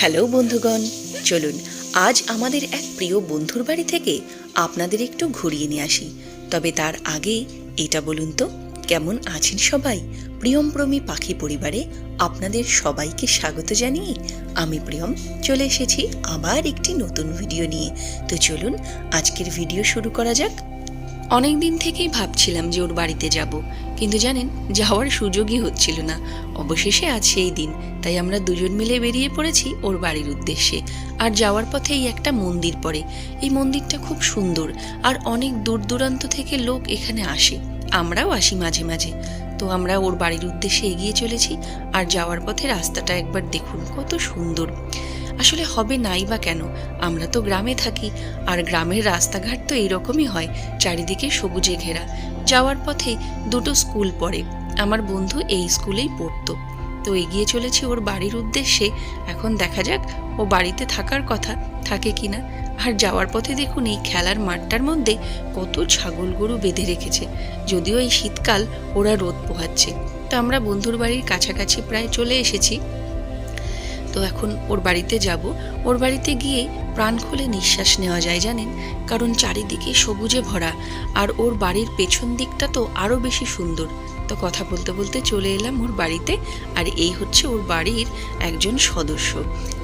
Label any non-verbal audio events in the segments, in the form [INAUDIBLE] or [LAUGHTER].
Hello বন্ধুগণ, চলুন আজ আমাদের এক প্রিয় বন্ধুর বাড়ি থেকে আপনাদের একটু ঘুরিয়ে নিয়ে আসি। তবে তার আগে এটা বলুন তো, কেমন আছেন সবাই? প্রিয়মপ্রমী পাখি পরিবারে আপনাদের সবাইকে স্বাগত জানিয়ে আমি প্রিয়ম চলে এসেছি আবার একটি নতুন ভিডিও নিয়ে। তো চলুন আজকের ভিডিও শুরু করা যাক। অনেক দিন থেকেই ভাবছিলাম যে ওর বাড়িতে যাব, কিন্তু জানেন, যাওয়ার সুযোগই হচ্ছিল না। অবশেষে আজ সেই দিন, তাই আমরা দুজন মিলে বেরিয়ে পড়েছি ওর বাড়ির উদ্দেশ্যে। আর যাওয়ার পথে এই একটা মন্দির পড়ে। এই মন্দিরটা খুব সুন্দর, আর অনেক দূর দূরান্ত থেকে লোক এখানে আসে। আমরাও আসি মাঝে মাঝে। তো আমরা ওর বাড়ির উদ্দেশ্যে এগিয়ে চলেছি, আর যাওয়ার পথে রাস্তাটা একবার দেখুন কত সুন্দর। আসলে হবে নাই বা কেন? আমরা তো গ্রামে থাকি, আর গ্রামের রাস্তাঘাট তো এইরকমই হয়, চারিদিকে সবুজে ঘেরা। যাওয়ার পথে দুটো স্কুল পড়ে, আমার বন্ধু এই স্কুলেই পড়তো। তো এগিয়ে চলেছে ওর বাড়ির উদ্দেশ্যে, এখন দেখা যাক ও বাড়িতে থাকার কথা থাকে কিনা। আর যাওয়ার পথে দেখুন এই খেলার মাঠটার মধ্যে কত ছাগল গরু বেঁধে রেখেছে, যদিও এই শীতকাল ওরা রোদ পোহাচ্ছে। তো আমরা বন্ধুর বাড়ির কাছাকাছি প্রায় চলে এসেছি। তো এখন ওর বাড়িতে যাব। ওর বাড়িতে গিয়ে প্রাণ খুলে নিঃশ্বাস নেওয়া যায়, জানেন? কারণ চারিদিকে সবুজে ভরা, আর ওর বাড়ির পেছন দিকটা তো আরও বেশি সুন্দর। তো কথা বলতে বলতে চলে এলাম ওর বাড়িতে, আর এই হচ্ছে ওর বাড়ির একজন সদস্য।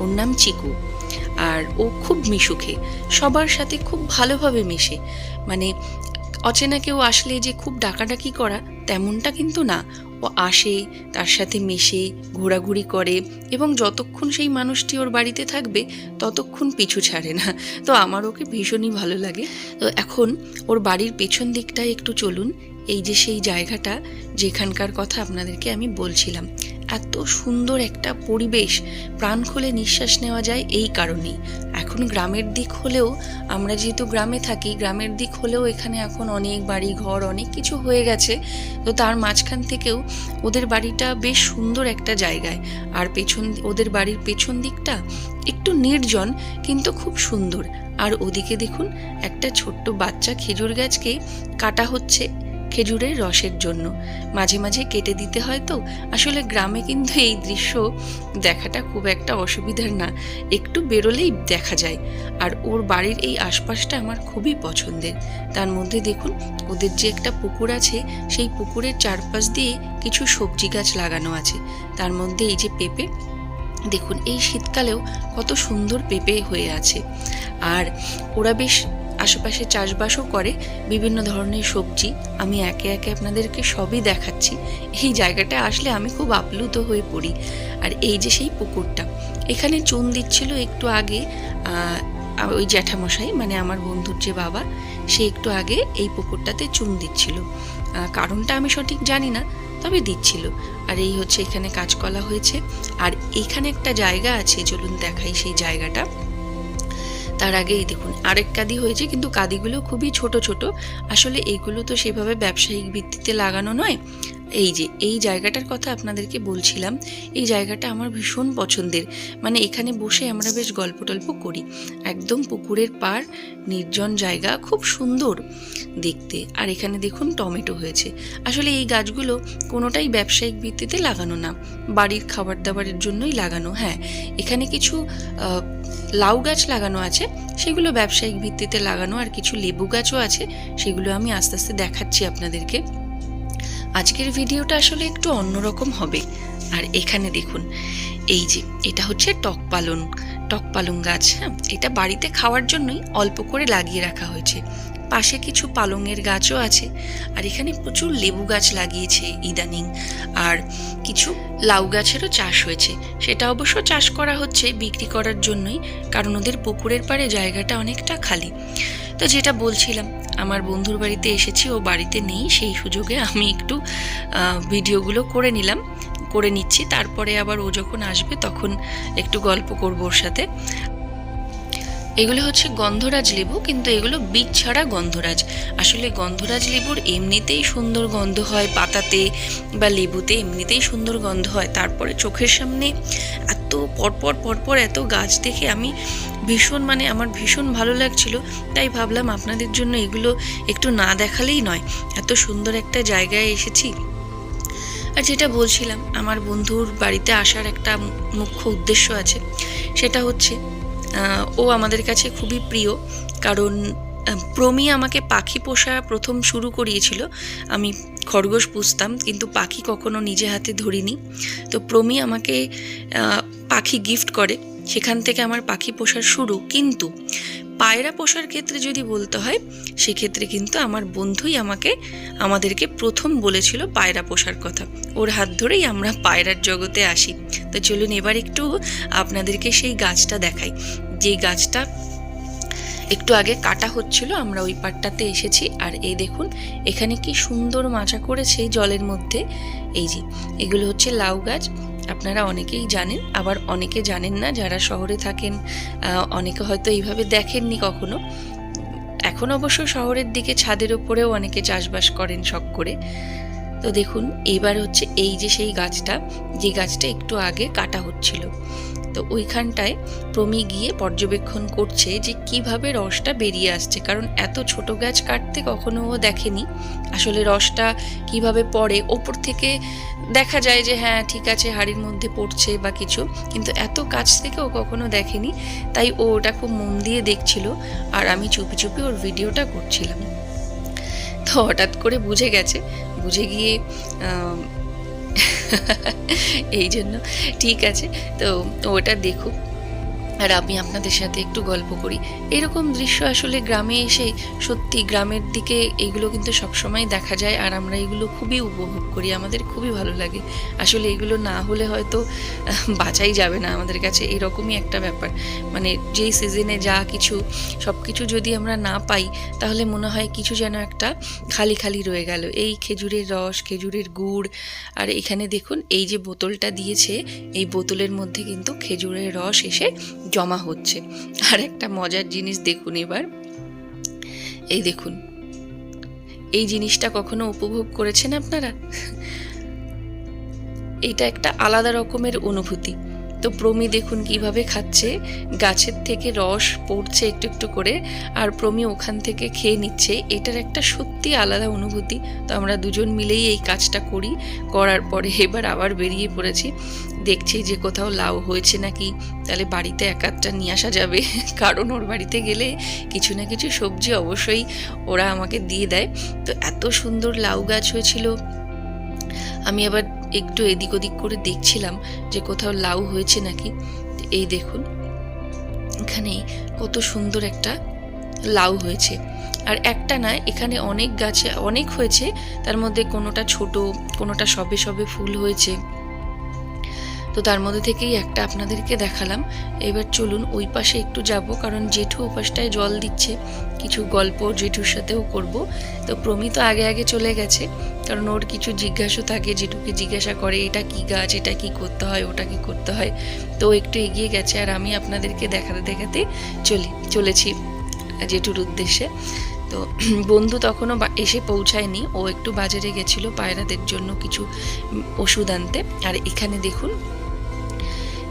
ওর নাম চিকু, আর ও খুব মিশুখে সবার সাথে খুব ভালোভাবে মেশে। মানে অচেনা কেউ আসলে যে খুব ডাকাডাকি করা তেমনটা কিন্তু না। ও আসে, তার সাথে মেশে, ঘোরাঘুরি করে এবং যতক্ষণ সেই মানুষটি ওর বাড়িতে থাকবে, ততক্ষণ পিছু ছাড়ে না। তো আমার ওকে ভীষণই ভালো লাগে। তো এখন ওর বাড়ির পেছন দিকটায় একটু চলুন। এই যে সেই জায়গাটা, যেখানকার কথা আপনাদেরকে আমি বলছিলাম। এত সুন্দর একটা পরিবেশ, প্রাণ খুলে নিঃশ্বাস নেওয়া যায় এই কারণেই। এখন গ্রামের দিক হলেও, আমরা যেহেতু গ্রামে থাকি, গ্রামের দিক হলেও এখানে এখন অনেক বাড়ি ঘর, অনেক কিছু হয়ে গেছে। তো তার মাঝখান থেকেও ওদের বাড়িটা বেশ সুন্দর একটা জায়গায়। আর পেছন ওদের বাড়ির পেছন দিকটা একটু নির্জন, কিন্তু খুব সুন্দর। আর ওদিকে দেখুন, একটা ছোট্ট বাচ্চা খেজুর গাছকে কাটা হচ্ছে। খেজুরের রসের জন্য। মাঝে মাঝে কেটে দিতে হয় তো। আসলে গ্রামে কিন্তু এই দৃশ্য দেখাটা খুব একটা অসুবিধার না। একটু বেরোলেই দেখা যায়। আর ওর বাড়ির এই আশপাশটা আমার খুবই পছন্দের। তার মধ্যে দেখুন, ওদের যে একটা পুকুর আছে, সেই পুকুরের চারপাশ দিয়ে কিছু সবজি গাছ লাগানো আছে। তার মধ্যে এই যে পেঁপে, দেখুন, এই শীতকালেও কত সুন্দর পেঁপে হয়ে আছে। আর ওরা বেশ আশেপাশে চাষবাসও করে, বিভিন্ন ধরনের সবজি। আমি একে একে আপনাদেরকে সবই দেখাচ্ছি। এই জায়গাটা আসলে আমি খুব আপ্লুত হয়ে পড়ি। আর এই যে সেই পুকুরটা, এখানে চুন দিচ্ছিল একটু আগে ওই জ্যাঠামশাই মানে আমার বন্ধুর যে বাবা, সে একটু আগে এই পুকুরটাতে চুন দিচ্ছিল। কারণটা আমি সঠিক জানি না, তবে দিচ্ছিল। আর এই হচ্ছে এখানে কাঁচকলা হয়েছে। আর এখানে একটা জায়গা আছে, চলুন দেখাই সেই জায়গাটা। তার আগেই দেখুন, আরেক কাদি হয়েছে, কিন্তু কাদিগুলো খুবই ছোট ছোট। আসলে এগুলো তো সেভাবে ব্যবসায়িক ভিত্তিতে লাগানো নয়। এই যে, এই জায়গাটার কথা আপনাদেরকে বলছিলাম, এই জায়গাটা আমার ভীষণ পছন্দের। মানে এখানে বসে আমরা বেশ গল্প টল্প করি। একদম পুকুরের পার, নির্জন জায়গা, খুব সুন্দর দেখতে। আর এখানে দেখুন টমেটো হয়েছে। আসলে এই গাছগুলো কোনোটাই ব্যবসায়িক ভিত্তিতে লাগানো না। বাড়ির খাবার দাবারের জন্যই লাগানো হ্যাঁ। এখানে কিছু লাউ গাছ লাগানো আছে, সেগুলো ব্যবসায়িক ভিত্তিতে লাগানো, আর কিছু লেবু গাছও আছে, সেগুলো আমি আস্তে আস্তে দেখাচ্ছি আপনাদেরকে। আজকের ভিডিওটা আসলে একটু অন্যরকম হবে। আর এখানে দেখুন, এই যে, এটা হচ্ছে টক পালন টক পালং গাছ হ্যাঁ? এটা বাড়িতে খাওয়ার জন্যই অল্প করে লাগিয়ে রাখা হয়েছে। পাশে কিছু পালংয়ের গাছও আছে, আর এখানে প্রচুর লেবু গাছ লাগিয়েছে ইদানিং। আর কিছু লাউ গাছেরও চাষ হয়েছে। সেটা অবশ্য চাষ করা হচ্ছে বিক্রি করার জন্যই, কারণ ওদের পুকুরের পাড়ে জায়গাটা অনেকটা খালি। তো যেটা বলছিলাম, আমার বন্ধুর বাড়িতে এসেছি, ও বাড়িতে নেই, সেই সুযোগে আমি একটু ভিডিওগুলো করে নিলাম, করে নিচ্ছি, তারপরে আবার ও যখন আসবে তখন একটু গল্প করব ওর সাথে। এগুলো হচ্ছে গন্ধরাজ লেবু, কিন্তু এগুলো বীজ ছাড়া গন্ধরাজ। আসলে গন্ধরাজ লেবুর এমনিতেই সুন্দর গন্ধ হয় পাতাতে বা লেবুতে, এমনিতেই সুন্দর গন্ধ হয়। তারপরে চোখের সামনে এত পরপর পরপর এত গাছ দেখে আমি ভীষণ মানে আমার ভীষণ ভালো লাগছিল। তাই ভাবলাম আপনাদের জন্য এগুলো একটু না দেখালেই নয়। এত সুন্দর একটা জায়গায় এসেছি। আর যেটা বলছিলাম, আমার বন্ধুর বাড়িতে আসার একটা মুখ্য উদ্দেশ্য আছে। সেটা হচ্ছে ও আমাদের কাছে খুবই প্রিয়। কারণ প্রমি আমাকে পাখি পোষা প্রথম শুরু করিয়েছিল। আমি খরগোশ পুষতাম, কিন্তু পাখি কখনো নিজে হাতে ধরিনি। তো প্রমি আমাকে পাখি গিফট করে। সেখান থেকে আমার পাখি পোষার শুরু। কিন্তু পায়রা পোষার ক্ষেত্রে যদি বলতে হয়, সেক্ষেত্রে কিন্তু আমার বন্ধুই আমাকে, আমাদেরকে প্রথম বলেছিল পায়রা পোষার কথা। ওর হাত ধরেই আমরা পায়রার জগতে আসি। তো চলুন এবার একটু আপনাদেরকে সেই গাছটা দেখাই। যে গাছটা একটু আগে কাটা হচ্ছিল, আমরা ওই পাটটাতে এসেছি। আর এই দেখুন, এখানে কি সুন্দর মাচা করেছে জলের মধ্যে। এই যে, এগুলো হচ্ছে লাউ গাছ, আপনারা অনেকেই জানেন, আবার অনেকে জানেন না, যারা শহরে থাকেন অনেকে হয়তো এইভাবে দেখেননি কখনো। এখন অবশ্য শহরের দিকে ছাদের ওপরেও অনেকে চাষবাস করেন শখ করে। তো দেখুন এইবার হচ্ছে এই যে সেই গাছটা, যে গাছটা একটু আগে কাটা হচ্ছিল। তো ওইখানটায় প্রমি গিয়ে পর্যবেক্ষণ করছে যে কীভাবে রসটা বেরিয়ে আসছে। কারণ এত ছোট গাছ কাটতে কখনো ও দেখেনি। আসলে রসটা কীভাবে পড়ে, ওপর থেকে দেখা যায় যে হ্যাঁ ঠিক আছে, হাড়ির মধ্যে পড়ছে বা কিছু, কিন্তু এত কাছ থেকে ও কখনো দেখেনি। তাই ও ওটা খুব মন দিয়ে দেখছিল। আর আমি চুপি চুপি ওর ভিডিওটা করছিলাম। তো হঠাৎ করে বুঝে গেছে বুঝে গিয়ে [LAUGHS] এই জন্য। ঠিক আছে তো ওটা দেখুক। আর আমি আপনাদের সাথে একটু গল্প করি। এরকম দৃশ্য আসলে গ্রামে এসে সত্যি গ্রামের দিকে এগুলো কিন্তু সবসময় দেখা যায় আর আমরা এগুলো খুবই উপভোগ করি। আমাদের খুবই ভালো লাগে। আসলে এগুলো না হলে হয়তো বাঁচাই যাবে না আমাদের কাছে। এরকমই একটা ব্যাপার। মানে যেই সিজনে যা কিছু সব কিছু যদি আমরা না পাই, তাহলে মনে হয় কিছু যেন একটা খালি খালি রয়ে গেল। এই খেজুরের রস, খেজুরের গুড়, আর এখানে দেখুন, এই যে বোতলটা দিয়েছে, এই বোতলের মধ্যে কিন্তু খেজুরের রস এসে জমা হচ্ছে। আর একটা মজার জিনিস দেখুন এবার। এই দেখুন। এই জিনিসটা কখনো উপভোগ করেছেন আপনারা? এটা একটা আলাদা রকমের অনুভূতি। তো প্রমি দেখুন কীভাবে খাচ্ছে। গাছের থেকে রস পড়ছে একটু একটু করে, আর প্রমি ওখান থেকে খেয়ে নিচ্ছে। এটার একটা সত্যি আলাদা অনুভূতি। তো আমরা দুজন মিলেই এই কাজটা করি। করার পরে এবার আবার বেরিয়ে পড়েছি। দেখছি যে কোথাও লাউ হয়েছে নাকি। তাহলে বাড়িতে এক আধটা নিয়ে আসা যাবে। [LAUGHS] কারণ ওর বাড়িতে গেলে কিছু না কিছু সবজি অবশ্যই ওরা আমাকে দিয়ে দেয়। তো এত সুন্দর লাউ গাছ হয়েছিল। আমি আবার একটু এদিক ওদিক করে দেখছিলাম যে কোথাও লাউ হয়েছে নাকি। এই দেখুন, এখানে কত সুন্দর একটা লাউ হয়েছে। আর একটা না, এখানে অনেক গাছে অনেক হয়েছে, তার মধ্যে কোনোটা ছোট, কোনোটা সবে সবে ফুল হয়েছে। তো তার মধ্যে থেকেই একটা আপনাদেরকে দেখালাম। এবার চলুন ওই পাশে একটু যাব, কারণ জেঠু ও পাশটায় জল দিচ্ছে। কিছু গল্প জেঠুর সাথেও করব। তো প্রমি তো আগে আগে চলে গেছে, কারণ ওর কিছু জিজ্ঞাসা থাকে, জেঠুকে জিজ্ঞাসা করে, এটা কি গাছ? এটা কি করতে হয়? ওটা কি করতে হয়? তো একটু এগিয়ে গেছে, আর আমি আপনাদেরকে দেখাতে দেখাতে চলি, চলেছি জেঠুর উদ্দেশ্যে। তো বন্ধু তখনও এসে পৌঁছায়নি। ও একটু বাজারে গেছিল পায়রাদের জন্য কিছু ওষুধ আনতে। আর এখানে দেখুন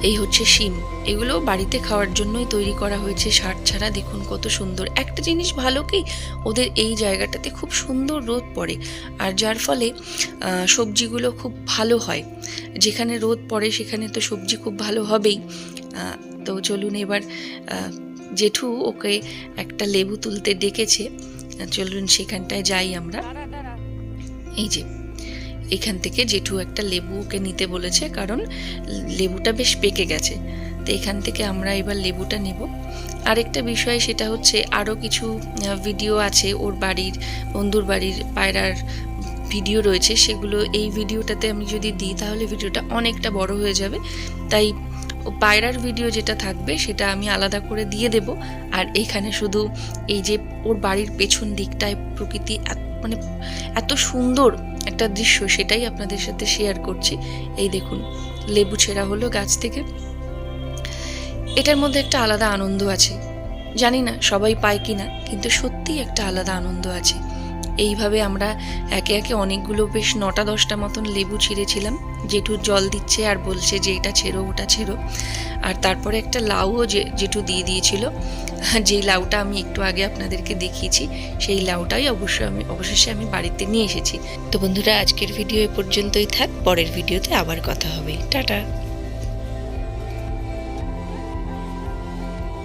এই হচ্ছে শিম। এগুলো বাড়িতে খাওয়ার জন্যই তৈরি করা হয়েছে। সার ছাড়া দেখুন কত সুন্দর। একটা জিনিস ভালো কি? ওদের এই জায়গাটাতে খুব সুন্দর রোদ পড়ে। আর যার ফলে সবজিগুলো খুব ভালো হয়। যেখানে রোদ পড়ে, সেখানে তো সবজি খুব ভালো হবেই। তো চলুন এবার জেঠু ওকে একটা লেবু তুলতে ডেকেছে। চলুন সেখানটায় যাই আমরা। এই যে। এখান থেকে জেঠু একটা লেবু ওকে নিতে বলেছে, কারণ লেবুটা বেশ পেকে গেছে। তো এখান থেকে আমরা এবার লেবুটা নেব। আরেকটা বিষয় সেটা হচ্ছে আরও কিছু ভিডিও আছে ওর বাড়ির, বন্ধুর বাড়ির পায়রার ভিডিও রয়েছে। সেগুলো এই ভিডিওটাতে আমি যদি দিই, তাহলে ভিডিওটা অনেকটা বড় হয়ে যাবে। তাই ও পায়রার ভিডিও যেটা থাকবে, সেটা আমি আলাদা করে দিয়ে দেব। আর এখানে শুধু এই যে ওর বাড়ির পেছন দিকটায় প্রকৃতি মানে এত সুন্দর একটা দৃশ্য সেটাই আপনাদের সাথে শেয়ার করছি। এই দেখুন, লেবু ছেঁড়া হলো গাছ থেকে। এটার মধ্যে একটা আলাদা আনন্দ আছে। জানি না সবাই পায় কি না কিন্তু সত্যিই একটা আলাদা আনন্দ আছে। এইভাবে আমরা একে একে অনেকগুলো বেশ নটা দশটা মতন লেবু ছিঁড়েছিলাম। জেঠু জল দিচ্ছে আর বলছে যে, এটা ছেড়ো, ওটা ছেড়ো। আর তারপরে একটা লাউও যে, জেঠু দিয়ে দিয়েছিল। যেই লাউটা আমি একটু আগে আপনাদেরকে দেখিয়েছি, সেই লাউটাই অবশ্যই আমি, অবশেষে আমি বাড়িতে নিয়ে এসেছি। তো বন্ধুরা, আজকের ভিডিও এ পর্যন্তই থাক। পরের ভিডিওতে আবার কথা হবে। টাটা।